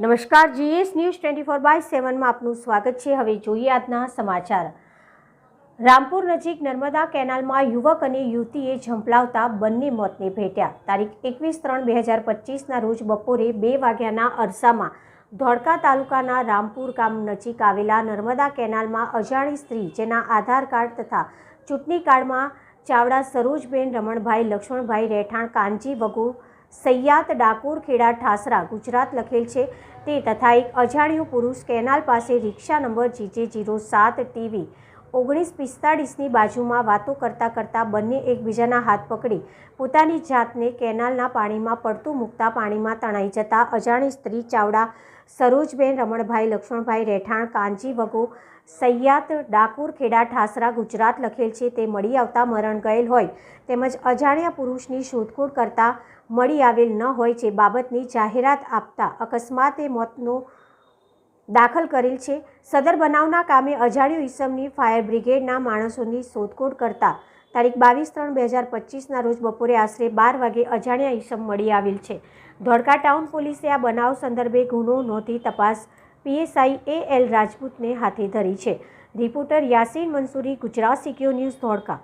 નમસ્કાર, GS news twenty four by સેવનમાં આપનું સ્વાગત છે. હવે જોઈએ આજના સમાચાર. રામપુર નજીક નર્મદા કેનાલમાં યુવક અને યુવતીએ ઝંપલાવતા બંને મોતને ભેટ્યા. તારીખ એકવીસ ત્રણ બે હજાર પચીસના રોજ બપોરે બે વાગ્યાના અરસામાં ધોળકા તાલુકાના રામપુર ગામ નજીક આવેલા નર્મદા કેનાલમાં અજાણી સ્ત્રી, જેના આધાર કાર્ડ તથા ચૂંટણી કાર્ડમાં ચાવડા સરોજબેન રમણભાઈ, લક્ષ્મણભાઈ રહેઠાણ, કાનજી વગુ સૈયાત ડાકોર, ખેડા, ઠાસરા, ગુજરાત લખેલ છે. તે તથા એક અજાણ્યો પુરુષ કેનાલ પાસે રિક્ષા નંબર જીજે જીરો સાત ટીવી ઓગણીસ પિસ્તાળીસની બાજુમાં વાતો કરતાં કરતાં બંને એકબીજાના હાથ પકડી પોતાની જાતને કેનાલના પાણીમાં પડતું મૂકતા પાણીમાં તણાઈ જતા અજાણી સ્ત્રી ચાવડા સરોજબેન, રમણભાઈ, લક્ષ્મણભાઈ, રહેઠાણ કાંજી વગો, સૈયાત, ડાકોર, ખેડા, ઠાસરા, ગુજરાત લખેલ છે. તે મળી આવતા મરણ ગયેલ હોય તેમજ અજાણ્યા પુરુષની શોધખોળ કરતા મળી આવેલ ન હોય છે બાબતની જાહેરાત આપતા અકસ્માતે મોતનો દાખલ કરેલ છે. સદર બનાવના કામે અજાણ્યો ઈસમની ફાયર બ્રિગેડના માણસોની શોધખોળ કરતા તારીખ બાવીસ ત્રણ બે હજાર પચીસના રોજ બપોરે આશરે બાર વાગે અજાણ્યા ઈસમ મળી આવેલ છે. ધોળકા ટાઉન પોલીસે આ બનાવ સંદર્ભે ગુનો નોંધી તપાસ પીએસઆઈ એ એલ રાજપૂતને હાથે ધરી છે. રિપોર્ટર યાસીન મંસૂરી, ગુજરાત સિક્યો ન્યૂઝ ધોળકા.